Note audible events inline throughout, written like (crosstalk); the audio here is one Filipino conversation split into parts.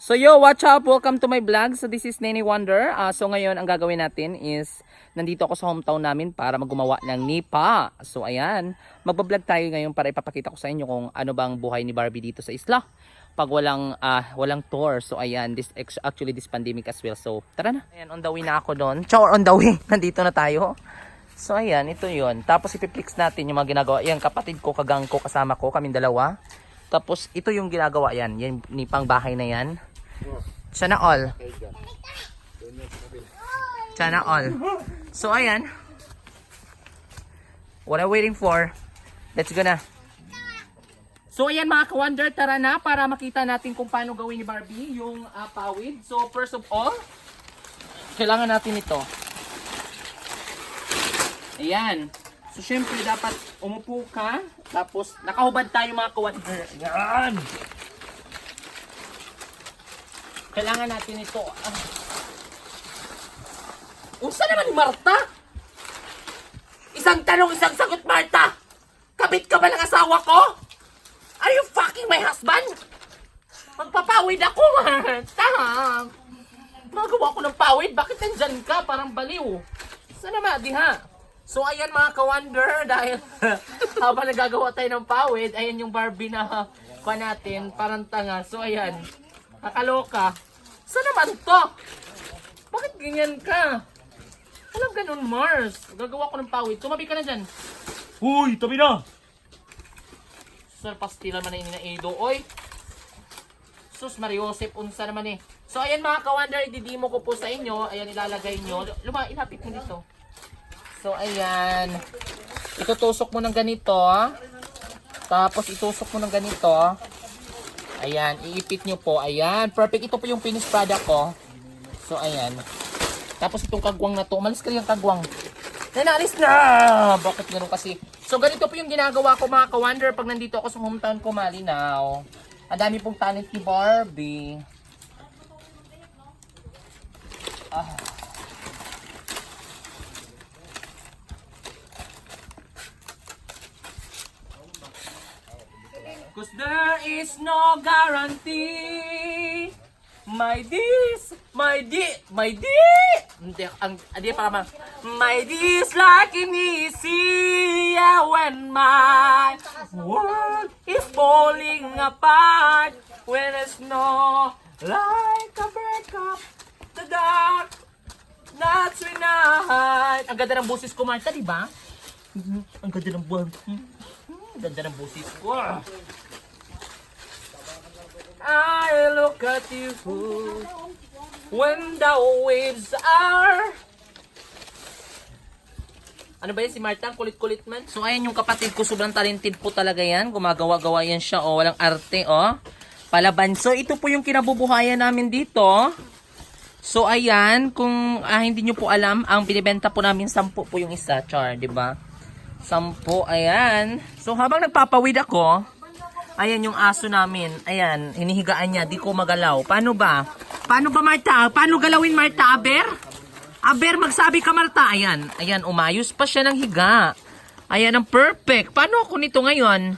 So yo, watch up! Welcome to my vlog. So this is Nene Wonder. Ah, so ngayon, ang gagawin natin is, nandito ako sa hometown namin para maggumawa ng nipa. So ayan, magbablog tayo ngayon para ipapakita ko sa inyo kung ano bang buhay ni Barbie dito sa isla. Pag walang, ah, walang tour. So ayan, this actually this pandemic as well. So tara na. Ayan, on the way na ako doon. Chow, on the way. (laughs) Nandito na tayo. So ayan, ito yon. Tapos ipiplex natin yung mga ginagawa. Yan, kapatid ko, kagang ko, kasama ko, kaming dalawa. Tapos ito yung ginagawa yan. Yan, nipang bahay na yan. Sana all. Sana all. So ayan. What I'm waiting for. Let's go na. So ayan mga ka-wonder, tara na para makita natin kung paano gawin ni Barbie yung ah, pawid. So first of all, kailangan natin ito. Ayan. So syempre dapat umupo ka, tapos nakahubad tayo mga ka-wonder. Ayan. Kailangan natin ito. Ah. Unsa naman Marta? Isang tanong, isang sagot, Marta! Kabit ka ba ng asawa ko? Are you fucking my husband? Magpapawid ako, (laughs) Marta! Magawa ko ng pawid, bakit nandyan ka? Parang baliw. Sana naman, ha? So ayan mga ka-wonder, (laughs) dahil (laughs) habang nagagawa tayo ng pawid, ayan yung Barbie na pa natin, parang tanga. So ayan, nakaloka. Saan naman to? Bakit ganyan ka? Alam ganun, Mars. Gagawa ko ng pawid. Tumabi ka na dyan. Uy, tabi na! Sir, pastila man na ini na Edo. Oy! Sus, Mariosep, unsa naman eh. So, ayan mga ka-wonder, ididimo ko po sa inyo. Ayan, ilalagay nyo. Luma, ilapit mo dito. So, ayan. Itutusok mo ng ganito. ah. Tapos, itusok mo ng ganito. Ayan, iipit nyo po. Ayan, perfect. Ito po yung finished product ko. So, ayan. Tapos, itong kagwang na to. Umalis ka yung kagwang. Nanalis na! Bakit gano'n kasi? So, ganito po yung ginagawa ko mga ka-wonder pag nandito ako sa hometown ko, Malinaw. Ang dami pong talent ni Barbie. Ah. Cause there is no guarantee. My this, my di, my di. Hindi, ang, hindi pa naman. My this like an easy, yeah, when my world is falling apart. When there's no like a breakup, the dark, not tonight. Ang ganda ng boses ko, Marta, di ba? Mhm, Ang ganda ng buwan. Mhm, Ang ganda ng boses ko. I look at you when the waves are ano ba yan si Marta? Kulit-kulit man. So ayan yung kapatid ko, sobrang talented po talaga yan. Gumagawa-gawa yan siya, oh. Walang arte, oh. Palaban. So ito po yung kinabubuhayan namin dito. So ayan, kung ah, hindi nyo po alam, ang binibenta po namin 10 po yung isa, char, di ba? 10, ayan. So habang nagpapawid ako, ayan yung aso namin. Ayan, hinihigaan niya, di ko magalaw. Paano ba? Paano ba Marta? Paano galawin Marta, Aber? Aber, magsabi ka Marta. Ayan, ayan, umayos pa siya ng higa. Ayan, ang perfect. Paano ako nito ngayon?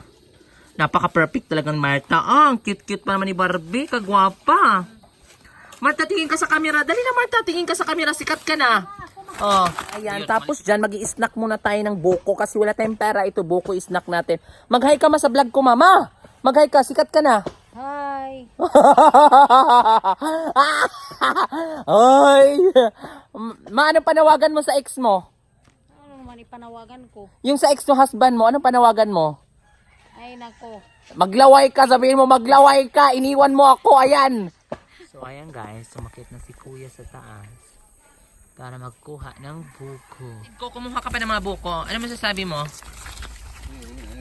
Napaka-perfect talagang Marta. Ah, ang cute-cute pa naman ni Barbie. Kagwapa. Marta, tingin ka sa camera. Dali na, Marta. Tingin ka sa camera. Sikat ka na. Oh, ayan. Tapos dyan, mag snack muna tayo ng buko kasi wala tayong pera. Ito, buko snack natin. Mag-hi ka ma sa vlog ko, mama. Mag-hi ka. Sikat ka na. Hi! (laughs) Ay! Ma, ano panawagan mo sa ex mo? Ano naman ipanawagan ko? Yung sa ex mo husband mo, ano panawagan mo? Ay nako. Maglaway ka, sabihin mo maglaway ka, iniwan mo ako, ayan. So ayan guys, sumakit na si kuya sa taas para magkuha ng buko. Ko, kumuha ka pa ng mga buko. Ano masasabi mo?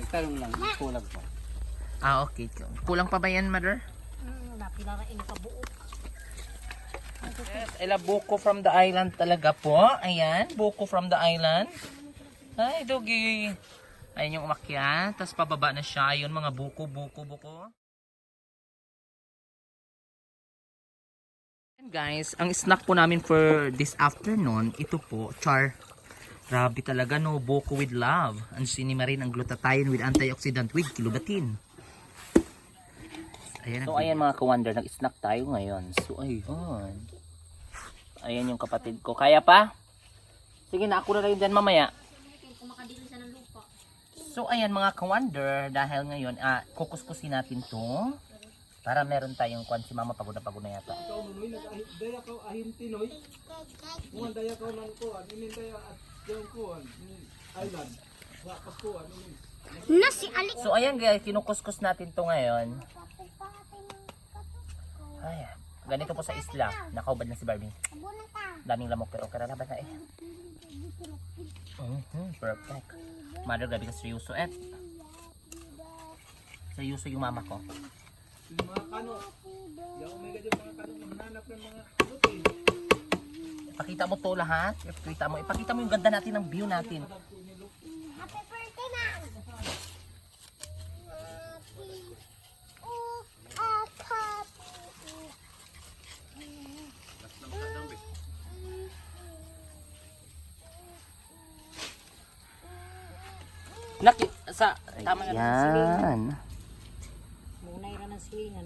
Tanong lang, kulang pa. Ah, okay. Kulang pa ba yan, mother? Mm, napilarain ka buo. Yes, love buko from the island talaga po. Ayan, buko from the island. Ay, dogi. Ayan yung umakyat. Tapos pababa na siya. Yun, mga buko, buko, buko. And guys, ang snack po namin for this afternoon, ito po, char. Grabe talaga, no? Buko with love. Ang sinima rin ang glutathione with antioxidant with kilubatin. So ayan mga ka-wonder, nag-snack tayo ngayon. So ayun. Ayan yung kapatid ko. Kaya pa? Sige na, ako na rin dyan mamaya. So ayan mga ka-wonder, dahil ngayon, ah, kukuskusin natin to. Para meron tayong kwan si mama pagod na pagod na yata. Daya ka ahin tinoy. Muan daya ka nan ko, inin daya at jong ko, island. Wa inin. So ayan guys, kinukuskus natin to ngayon. Ayan. Ganito po sa isla. Nakaubad na si Barbie. Daming lamok pero okay na ba eh. Mhm, perfect. Mother, grabe ka seryoso eh. Seryoso yung mama ko. Yung mga kano. Yung omega yung mga kano hanap ng mga luti. Ipakita mo to lahat. Ipakita mo. Ipakita mo yung ganda natin ng view natin. Happy birthday, Mom! Happy. Oh, ah, happy. Naki, sa, tama na. Yan. Munay ra ng silingan.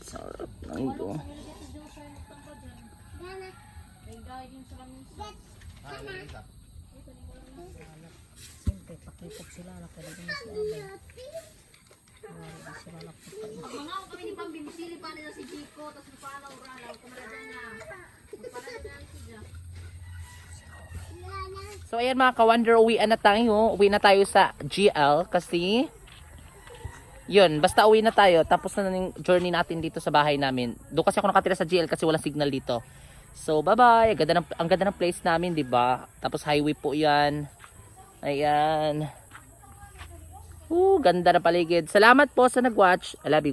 Sarap ng ito. Siyempre, pakipag sila na kaya din si Abay. Wala na sila na So ayan mga ka-wonder, uwi na tayo. Uwi na tayo sa GL kasi yun, basta uwi na tayo. Tapos na yung journey natin dito sa bahay namin. Doon kasi ako nakatira sa GL kasi walang signal dito. So bye-bye. Ang ganda ng, ang ganda ng place namin, 'di ba? Tapos highway po 'yan. Ayan. Uh, ganda na paligid. Salamat po sa nag-watch. I love you.